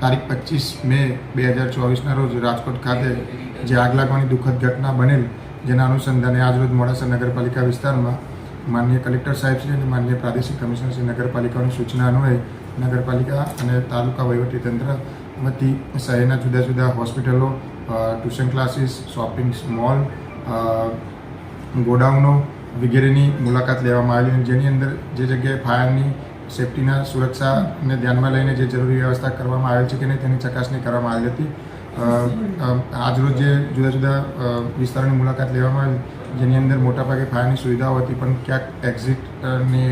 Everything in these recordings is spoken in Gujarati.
તારીખ પચીસ મે બે હજાર ચોવીસના રોજ રાજકોટ ખાતે જે આગ લાગવાની દુઃખદ ઘટના બનેલ, જેના અનુસંધાને આજરોજ મોડાસા નગરપાલિકા વિસ્તારમાં માનનીય કલેક્ટર સાહેબ શ્રી અને માન્ય પ્રાદેશિક કમિશનર શ્રી નગરપાલિકાની સૂચના અન્વયે નગરપાલિકા અને તાલુકા વહીવટીતંત્ર વતી શહેરના જુદા જુદા હોસ્પિટલો ટ્યુશન ક્લાસીસ, શોપિંગ મોલ ગોડાઉનો વગેરેની મુલાકાત લેવામાં આવેલી જેની અંદર જે જગ્યાએ ફાયરની સેફટીના સુરક્ષાને ધ્યાનમાં લઈને જે જરૂરી વ્યવસ્થા કરવામાં આવેલ છે કે નહીં તેની ચકાસણી કરવામાં આવી હતી. આજરોજ જે જુદા જુદા વિસ્તારોની મુલાકાત લેવામાં આવી જેની અંદર મોટાભાગે ફાયરની સુવિધાઓ હતી, પણ ક્યાંક એક્ઝિટની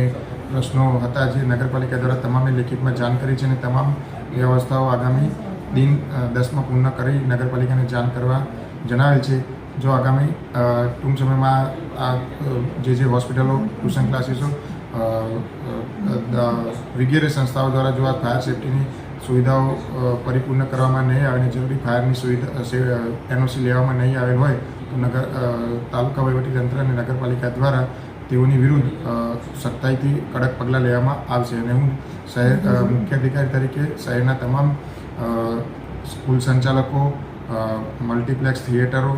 પ્રશ્નો હતા જે નગરપાલિકા દ્વારા તમામે લેખિતમાં જાણ કરી છે અને તમામ વ્યવસ્થાઓ આગામી દિન દસમાં પૂર્ણ કરી નગરપાલિકાને જાણ કરવા જણાવેલ છે. જો આગામી ટૂંક સમયમાં આ જે જે હોસ્પિટલો, ટ્યુશન ક્લાસીસો વગેરે સંસ્થાઓ દ્વારા જો આ ફાયર સેફટીની સુવિધાઓ પરિપૂર્ણ કરવામાં નહીં આવે અને જરૂરી ફાયરની સુવિધા એનઓસી લેવામાં નહીં આવેલ હોય, તો નગર તાલુકા વહીવટીતંત્ર અને નગરપાલિકા દ્વારા તેઓની વિરુદ્ધ સખ્તાઈથી કડક પગલાં લેવામાં આવશે. અને હું શહેર મુખ્ય અધિકારી તરીકે શહેરના તમામ સ્કૂલ સંચાલકો મલ્ટીપ્લેક્સ થિયેટરો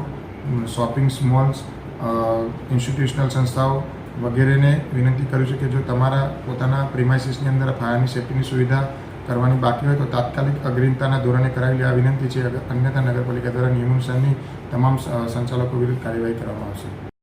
શોપિંગ મોલ્સ ઇન્સ્ટિટ્યુશનલ સંસ્થાઓ વગેરેને વિનંતી કરું છું કે જો તમારા પોતાના પ્રિમાઇસીસની અંદર ફાયરની સેફટીની સુવિધા કરવાની બાકી હોય તો તાત્કાલિક અગ્રીમતાના ધોરણે કરાવેલી આ વિનંતી છે અન્યથા નગરપાલિકા દ્વારા નિયમોનુસારની તમામ સંચાલકો વિરુદ્ધ કાર્યવાહી કરવામાં આવશે.